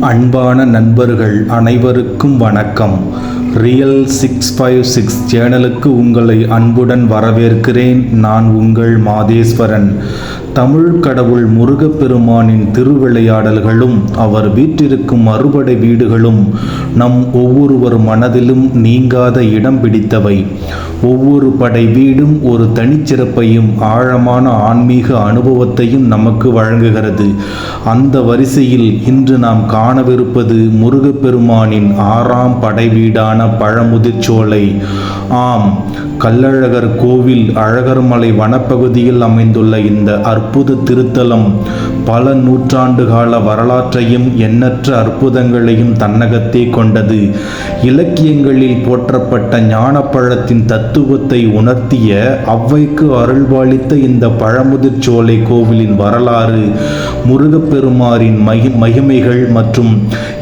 அன்பான நண்பர்கள் அனைவருக்கும் வணக்கம். ரியல் சிக்ஸ் ஃபைவ் சிக்ஸ் சேனலுக்கு உங்களை அன்புடன் வரவேற்கிறேன். நான் உங்கள் மாதேஸ்வரன். தமிழ் கடவுள் முருகப்பெருமானின் திருவிளையாடல்களும் அவர் வீற்றிருக்கும் அறுபடை வீடுகளும் நம் ஒவ்வொருவர் மனதிலும் நீங்காத இடம் பிடித்தவை. ஒவ்வொரு படை வீடும் ஒரு தனிச்சிறப்பையும் ஆழமான ஆன்மீக அனுபவத்தையும் நமக்கு வழங்குகிறது. அந்த வரிசையில் இன்று நாம் காணவிருப்பது முருகப்பெருமானின் ஆறாம் படை வீடான பழமுதிர்ச்சோலை. ஆம் கள்ளழகர் கோவில் அழகர்மலை வனப்பகுதியில் அமைந்துள்ள இந்த அற்புத திருத்தலம் பல நூற்றாண்டு கால வரலாற்றையும் எண்ணற்ற அற்புதங்களையும் தன்னகத்தே கொண்டது. இலக்கியங்களில் போற்றப்பட்ட ஞானப்பழத்தின் தத்துவத்தை உணர்த்திய அவ்வைக்கு அருள்வாளித்த இந்த பழமுதிர்ச்சோலை கோவிலின் வரலாறு முருகப்பெருமாரின் மகி மகிமைகள் மற்றும்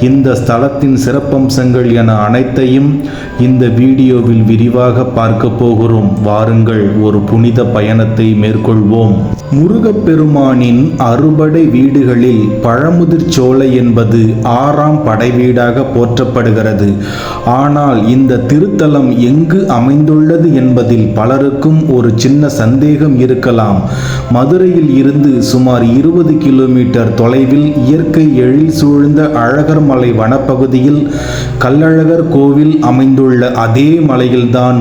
இந்த ஸ்தலத்தின் சிறப்பம்சங்கள் என அனைத்தையும் இந்த வீடியோவில் விரிவாக பார்க்க போகிறோம் வாருங்கள் ஒரு புனித பயணத்தை மேற்கொள்வோம். முருகப்பெருமானின் அறுபடை வீடுகளில் பழமுதிர் சோலை என்பது ஆறாம் படை வீடாக போற்றப்படுகிறது. ஆனால் இந்த திருத்தலம் எங்கு அமைந்துள்ளது என்பதில் பலருக்கும் ஒரு சின்ன சந்தேகம் இருக்கலாம். மதுரையில் இருந்து சுமார் இருபது கிலோமீட்டர் தொலைவில் இயற்கை எழில் சூழ்ந்த அழகர் மலை வனப்பகுதியில் கள்ளழகர் கோவில் அமைந்துள்ள அதே மலையில்தான்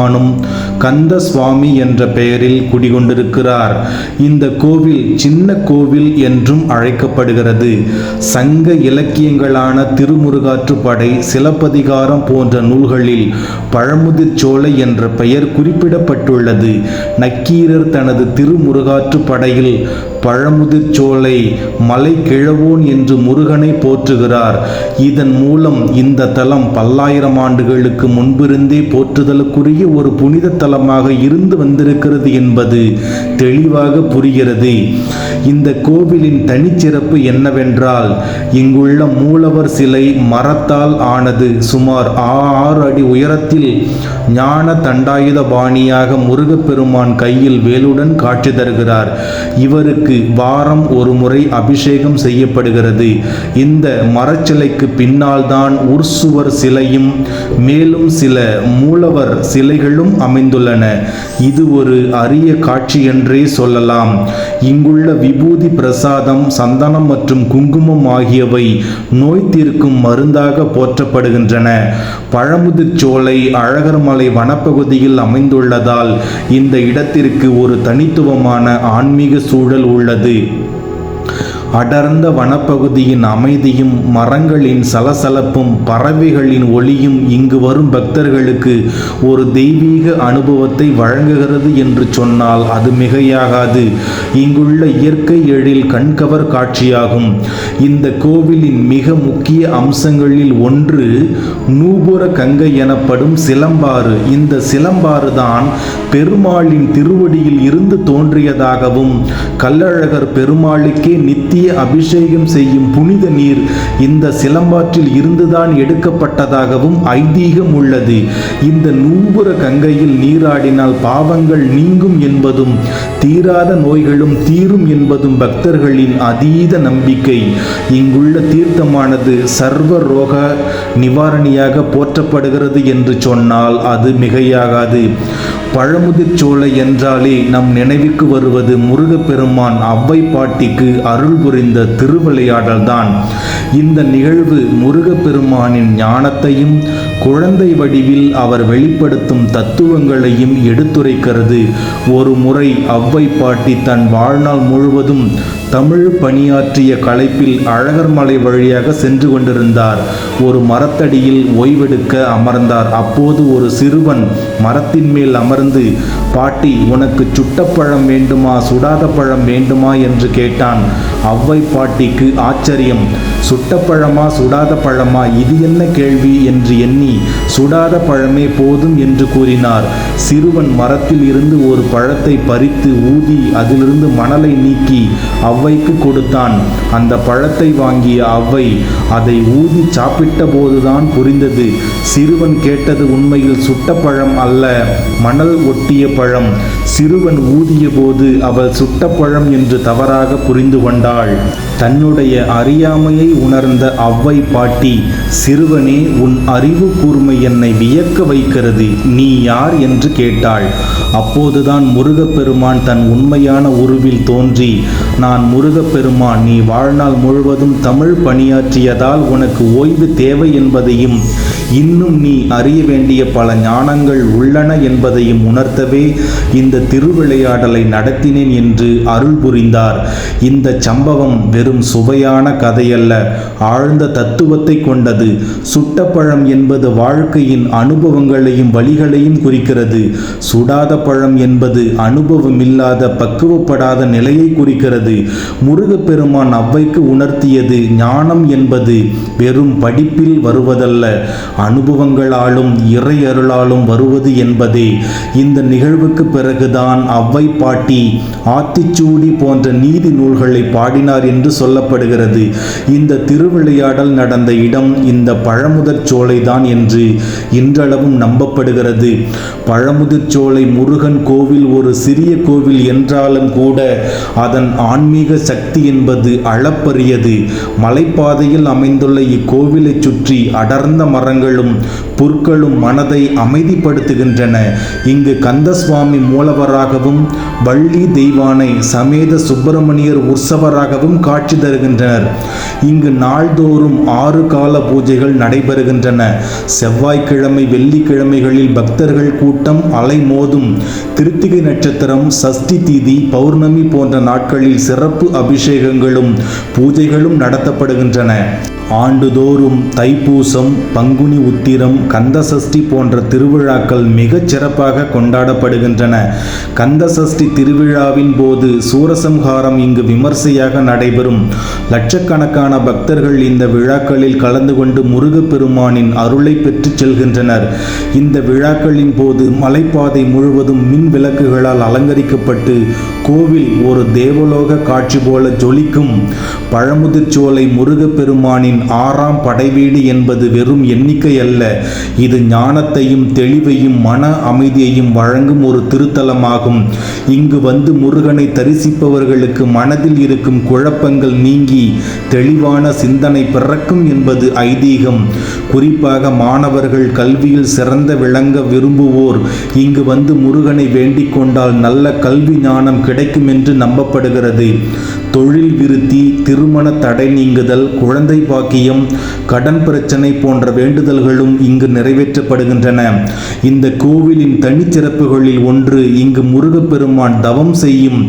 முருகப்பெருமானும் கந்த சுவாமி என்ற பெயரில் குடிகொண்டிருக்கிறார். இந்த கோவில் சின்ன கோவில் என்றும் அழைக்கப்படுகிறது. சங்க இலக்கியங்களான திருமுருகாற்றுப்படை சிலப்பதிகாரம் போன்ற நூல்களில் பழமுதிர் சோலை என்ற பெயர் குறிப்பிடப்பட்டுள்ளது. நக்கீரர் தனது திருமுருகாற்றுப்படையில் பழமுதிர்ச்சோலை மலை கிழவோன் என்று முருகனை போற்றுகிறார். இதன் மூலம் இந்த தலம் பல்லாயிரம் ஆண்டுகளுக்கு முன்பிருந்தே போற்றுதலுக்குரிய ஒரு புனித தலமாக இருந்து வந்திருக்கிறது என்பது தெளிவாக புரிகிறது. இந்த கோவிலின் தனிச்சிறப்பு என்னவென்றால் இங்குள்ள மூலவர் சிலை மரத்தால் ஆனது. சுமார் ஆறு அடி உயரத்தில் ஞான தண்டாயுத பாணியாக முருகப்பெருமான் கையில் வேலுடன் காட்சி தருகிறார். இவருக்கு வாரம் ஒரு முறை அபிஷேகம் செய்யப்படுகிறது. இந்த மரச்சிலைக்கு பின்னால்தான் உர்சுவர் சிலையும் மேலும் சில மூலவர் சிலைகளும் அமைந்துள்ளன. இது ஒரு அரிய காட்சி என்றே சொல்லலாம். இங்குள்ள விபூதி பிரசாதம் சந்தனம் மற்றும் குங்குமம் ஆகியவை நோய் தீர்க்கும் மருந்தாக போற்றப்படுகின்றன. பழமுதிர் சோலை அழகர்மலை வனப்பகுதியில் அமைந்துள்ளதால் இந்த இடத்திற்கு ஒரு தனித்துவமான ஆன்மீக சூழல் உள்ளது. அடர்ந்த வனப்பகுதியின் அமைதியும் மரங்களின் சலசலப்பும் பறவைகளின் ஒளியும் இங்கு வரும் பக்தர்களுக்கு ஒரு தெய்வீக அனுபவத்தை வழங்குகிறது என்று சொன்னால் அது மிகையாகாது. இங்குள்ள இயற்கை எழில் கண்கவர் காட்சியாகும். இந்த கோவிலின் மிக முக்கிய அம்சங்களில் ஒன்று நூபுர கங்கை எனப்படும் சிலம்பாறு. இந்த சிலம்பாறு தான் பெருமாளின் திருவடியில் இருந்து தோன்றியதாகவும் கள்ளழகர் பெருமாளுக்கே நித்திய நித்திய அபிஷேகம் செய்யும் புனித நீர் இந்த சிலம்பாற்றில் இருந்துதான் எடுக்கப்பட்டதாகவும் ஐதீகம் உள்ளது. இந்த நூபுர கங்கையில் நீராடினால் பாவங்கள் நீங்கும் என்பதும் தீராத நோய்களும் தீரும் என்பதும் பக்தர்களின் அதீத நம்பிக்கை. இங்குள்ள தீர்த்தமானது சர்வ ரோக நிவாரணியாக போற்றப்படுகிறது என்று சொன்னால் அது மிகையாகாது. பழமுதிர் சோலை என்றாலே நம் நினைவுக்கு வருவது முருகப்பெருமான் அவ்வை பாட்டிக்கு அருள் புரிந்த திருவிளையாடல்தான் இந்த நிகழ்வு முருகப்பெருமானின் ஞானத்தையும் குழந்தை வடிவில் அவர் வெளிப்படுத்தும் தத்துவங்களையும் எடுத்துரைக்கிறது. ஒரு முறை அவ்வை பாட்டி தன் வாழ்நாள் முழுவதும் தமிழ் பணியாற்றிய களைப்பில் அழகர்மலை வழியாக சென்று கொண்டிருந்தார். ஒரு மரத்தடியில் ஓய்வெடுக்க அமர்ந்தார். அப்போது ஒரு சிறுவன் மரத்தின் மேல் அமர்ந்து பாட்டி உனக்கு சுட்ட பழம் வேண்டுமா சுடாத பழம் வேண்டுமா? என்று கேட்டான். அவ்வை பாட்டிக்கு ஆச்சரியம். சுட்ட பழமா சுடாத பழமா? இது என்ன கேள்வி? என்று எண்ணி சுடாத பழமே போதும் என்று கூறினார். சிறுவன் மரத்தில் இருந்து ஒரு பழத்தை பறித்து ஊதி அதிலிருந்து மணலை நீக்கி அவ் அவ்வைக்கு கொடுத்தான். அந்த பழத்தை வாங்கிய அவ்வை அதை ஊதி சாப்பிட்ட போதுதான் புரிந்தது. சிறுவன் கேட்டது உண்மையில் சுட்ட பழம் அல்ல மணல் ஒட்டிய பழம். சிறுவன் ஊதிய போது அவள் சுட்ட பழம் என்று தவறாக புரிந்து கொண்டாள். தன்னுடைய அறியாமையை உணர்ந்த அவ்வை பாட்டி சிறுவனே உன் அறிவு கூர்மை என்னை வியக்க வைக்கிறது. நீ யார்? என்று கேட்டாள். அப்போதுதான் முருகப்பெருமான் தன் உண்மையான உருவில் தோன்றி நான் முருகப்பெருமான் நீ வாழ்நாள் முழுவதும் தமிழ் பணியாற்றியதால் உனக்கு ஓய்வு தேவை என்பதையும் இன்னும் நீ அறிய வேண்டிய பல ஞானங்கள் உள்ளன என்பதையும் உணர்த்தவே இந்த திருவிளையாடலை நடத்தினேன் என்று அருள் புரிந்தார். இந்த சம்பவம் வெறும் சுவையான கதையல்ல. ஆழ்ந்த தத்துவத்தை கொண்டது. சுட்டப்பழம் என்பது வாழ்க்கையின் அனுபவங்களையும் வழிகளையும் குறிக்கிறது. சுடாத பழம் என்பது அனுபவம் இல்லாத பக்குவப்படாத நிலையை குறிக்கிறது. முருகப்பெருமான் அவ்வைக்கு உணர்த்தியது ஞானம் என்பது வெறும் படிப்பில் வருவதல்ல. அனுபவங்களாலும் இறை அருளாலும் வருவது என்பதே. இந்த நிகழ்வுக்கு பிறகுதான் அவ்வை பாட்டி ஆத்திச்சூடி போன்ற நீதி நூல்களை பாடினார் என்று சொல்லப்படுகிறது. இந்த திருவிளையாடல் நடந்த இடம் இந்த பழமுதற் சோலைதான் என்று இன்றளவும் நம்பப்படுகிறது. பழமுதிர் சோலை முருகன் கோவில் ஒரு சிறிய கோவில் என்றாலும் கூட அதன் ஆன்மீக சக்தி என்பது அளப்பரியது. மலைப்பாதையில் அமைந்துள்ள இக்கோவிலை சுற்றி அடர்ந்த மரங்கள் மரங்களும் புற்களும் மனதை அமைதிப்படுத்துகின்றன. இங்கு கந்தசுவாமி மூலவராகவும் வள்ளி தெய்வானை சமேத சுப்பிரமணியர் உற்சவராகவும் காட்சி தருகின்றனர். இங்கு நாள்தோறும் ஆறு கால பூஜைகள் நடைபெறுகின்றன. செவ்வாய்க்கிழமை வெள்ளிக்கிழமைகளில் பக்தர்கள் கூட்டம் அலைமோதும் திருத்திகை நட்சத்திரம் சஷ்டி தீதி பௌர்ணமி போன்ற நாட்களில் சிறப்பு அபிஷேகங்களும் பூஜைகளும் நடத்தப்படுகின்றன. ஆண்டுதோறும் தைப்பூசம் பங்குனி உத்திரம் கந்தசஷ்டி போன்ற திருவிழாக்கள் மிகச் சிறப்பாக கொண்டாடப்படுகின்றன. கந்தசஷ்டி திருவிழாவின் போது சூரசம்ஹாரம் இங்கு விமர்சையாக நடைபெறும். லட்சக்கணக்கான பக்தர்கள் இந்த விழாக்களில் கலந்து கொண்டு முருகப்பெருமானின் அருளை பெற்றுச் செல்கின்றனர். இந்த விழாக்களின் போது மலைப்பாதை முழுவதும் மின் விளக்குகளால் அலங்கரிக்கப்பட்டு கோவில் ஒரு தேவலோக காட்சி போல ஜொலிக்கும். பழமுதிர்ச்சோலை முருகப்பெருமானின் ஆறாம் படைவீடு என்பது வெறும் எண்ணிக்கை அல்ல. இது ஞானத்தையும் தெளிவையும் மன அமைதியையும் வழங்கும் ஒரு திருத்தலமாகும். இங்கு வந்து முருகனை தரிசிப்பவர்களுக்கு மனதில் இருக்கும் குழப்பங்கள் நீங்கி தெளிவான சிந்தனை பிறக்கும் என்பது ஐதீகம். குறிப்பாக மாணவர்கள் கல்வியில் சிறந்த விளங்க விரும்புவோர் இங்கு வந்து முருகனை வேண்டிக் கொண்டால் நல்ல கல்வி ஞானம் கிடைக்கும் என்று நம்பப்படுகிறது. தொழில் விருத்தி திருமண தடை நீங்குதல் குழந்தை பாக்கியம் கடன் பிரச்சனை போன்ற வேண்டுதல்களும் இங்கு நிறைவேற்றப்படுகின்றன. இந்த கோவிலின் தனிச்சிறப்புகளில் ஒன்று இங்கு முருகப்பெருமான் தவம் செய்யும்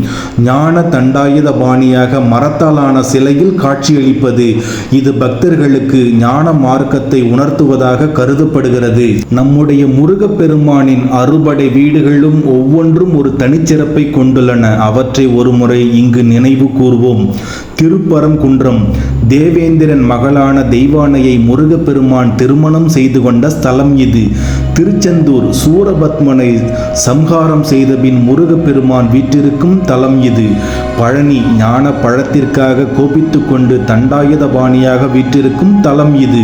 ஞான தண்டாயுத பாணியாக மரத்தாலான சிலையில் காட்சியளிப்பது. இது பக்தர்களுக்கு ஞான மார்க்கத்தை உணர்த்துவதாக கருதப்படுகிறது. நம்முடைய முருகப்பெருமானின் அறுபடை வீடுகளும் ஒவ்வொன்றும் ஒரு தனிச்சிறப்பை கொண்டுள்ளன. அவற்றை ஒருமுறை இங்கு நினைவு கூறுவோம். திருப்பரங்குன்றம் தேவேந்திரன் மகளான தெய்வானையை முருகப்பெருமான் திருமணம் செய்து கொண்ட ஸ்தலம் இது. திருச்செந்தூர் சூரபத்மனை சம்ஹாரம் செய்தபின் முருகப்பெருமான் வீற்றிருக்கும் தலம் இது. பழனி ஞான பழத்திற்காக கோபித்து கொண்டு தண்டாயுதபாணியாக வீற்றிருக்கும் தலம் இது.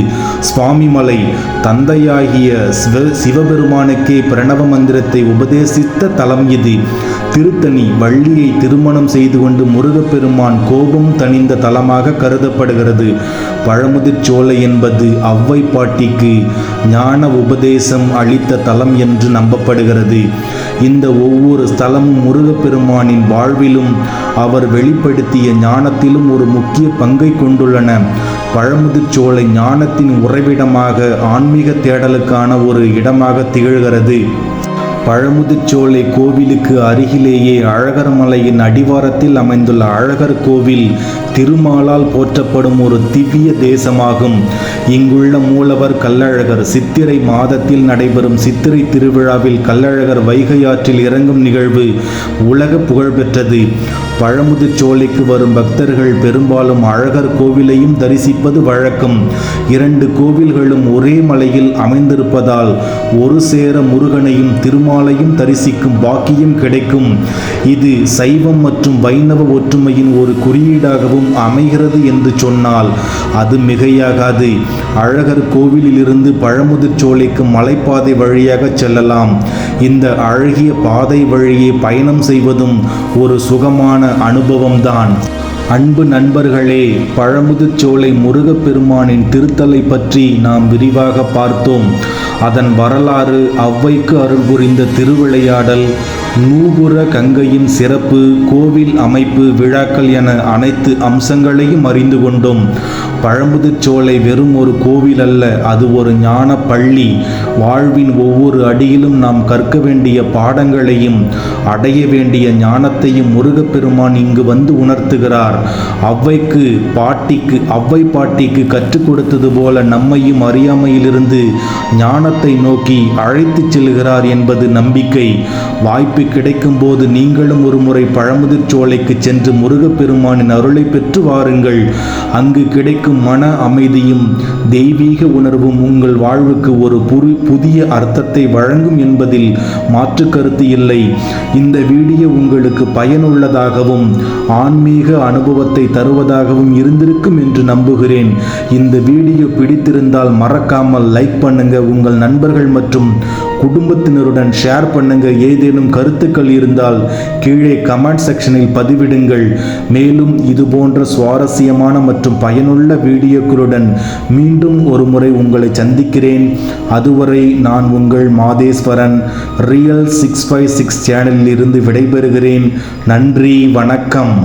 சுவாமிமலை தந்தையாகிய சிவ சிவபெருமானுக்கே பிரணவ மந்திரத்தை உபதேசித்த தலம் இது. திருத்தணி வள்ளியை திருமணம் செய்து கொண்டு முருகப்பெருமான் கோபம் தணிந்த தலமாக கருதப்படுகிறது. பழமுதிர் சோலை என்பது அவ்வை பாட்டிக்கு ஞான உபதேசம் அளித்த தலம் என்று நம்பப்படுகிறது. இந்த ஒவ்வொரு ஸ்தலமும் முருகப்பெருமானின் வாழ்விலும் அவர் வெளிப்படுத்திய ஞானத்திலும் ஒரு முக்கிய பங்கை கொண்டுள்ளன. பழமுதிர்ச்சோலை ஞானத்தின் உறைவிடமாக ஆன்மீக தேடலுக்கான ஒரு இடமாக திகழ்கிறது. பழமுதிர்ச்சோலை கோவிலுக்கு அருகிலேயே அழகர் மலையின் அடிவாரத்தில் அமைந்துள்ள அழகர் கோவில் திருமாலால் போற்றப்படும் ஒரு திவ்ய தேசமாகும். இங்குள்ள மூலவர் கல்லழகர் சித்திரை மாதத்தில் நடைபெறும் சித்திரை திருவிழாவில் கல்லழகர் வைகை ஆற்றில் இறங்கும் நிகழ்வு உலக புகழ்பெற்றது. பழமுதிர்ச்சோலைக்கு வரும் பக்தர்கள் பெரும்பாலும் அழகர் கோவிலையும் தரிசிப்பது வழக்கம். இரண்டு கோவில்களும் ஒரே மலையில் அமைந்திருப்பதால் ஒரு சேர முருகனையும் திருமாலையும் தரிசிக்கும் பாக்கியம் கிடைக்கும். இது சைவம் மற்றும் வைணவ ஒற்றுமையின் ஒரு குறியீடாகவும் அமைகிறது என்று சொன்னால் அது மிகையாகாது. அழகர் கோவிலிலிருந்து பழமுதிர்ச்சோலைக்கு மலைப்பாதை வழியாக செல்லலாம். இந்த அழகிய பாதை வழியே பயணம் செய்வதும் ஒரு சுகமான அனுபவம்தான். அன்பு நண்பர்களே பழமுதுச்சோலை முருகப்பெருமானின் திருத்தலை பற்றி நாம் விரிவாக பார்த்தோம். அதன் வரலாறு அவ்வைக்கு அருள் புரிந்த திருவிளையாடல் நூபுர கங்கையின் சிறப்பு கோவில் அமைப்பு விழாக்கள் என அனைத்து அம்சங்களையும் அறிந்து கொண்டோம். பழமுதிர்ச்சோலை வெறும் ஒரு கோவில் அல்ல அது ஒரு ஞான பள்ளி. வாழ்வின் ஒவ்வொரு அடியிலும் நாம் கற்க வேண்டிய பாடங்களையும் அடைய வேண்டிய ஞானத்தையும் முருகப்பெருமான் இங்கு வந்து உணர்த்துகிறார். அவ்வைக்கு பாட்டிக்கு அவ்வை பாட்டிக்கு கற்றுக் கொடுத்தது போல நம்மையும் அறியாமையிலிருந்து ஞானத்தை நோக்கி அழைத்துச் செல்கிறார் என்பது நம்பிக்கை. வாய்ப்பு கிடைக்கும் போது நீங்களும் ஒரு முறை பழமுதிர் சென்று முருகப்பெருமானின் அருளை பெற்று வாருங்கள். அங்கு கிடைக்கும் மன அமைதியும் தெய்வீக உணர்வும் உங்கள் வாழ்வுக்கு ஒரு புரு புதிய அர்த்தத்தை வழங்கும் என்பதில் மாற்று கருத்து இல்லை. இந்த வீடியோ உங்களுக்கு பயனுள்ளதாகவும் ஆன்மீக அனுபவத்தை தருவதாகவும் இருந்திருக்கும் என்று நம்புகிறேன். இந்த வீடியோ பிடித்திருந்தால் மறக்காமல் லைக் பண்ணுங்க. உங்கள் நண்பர்கள் மற்றும் குடும்பத்தினருடன் ஷேர் பண்ணுங்க. ஏதேனும் கருத்துக்கள் இருந்தால் கீழே கமெண்ட் செக்ஷனில் பதிவிடுங்கள். மேலும் இது போன்ற சுவாரஸ்யமான மற்றும் பயனுள்ள வீடியோக்களுடன் மீண்டும் ஒரு முறை உங்களை சந்திக்கிறேன். அதுவரை நான் உங்கள் Madheswaran. Real six five six சேனலில் இருந்து விடைபெறுகிறேன். நன்றி வணக்கம்.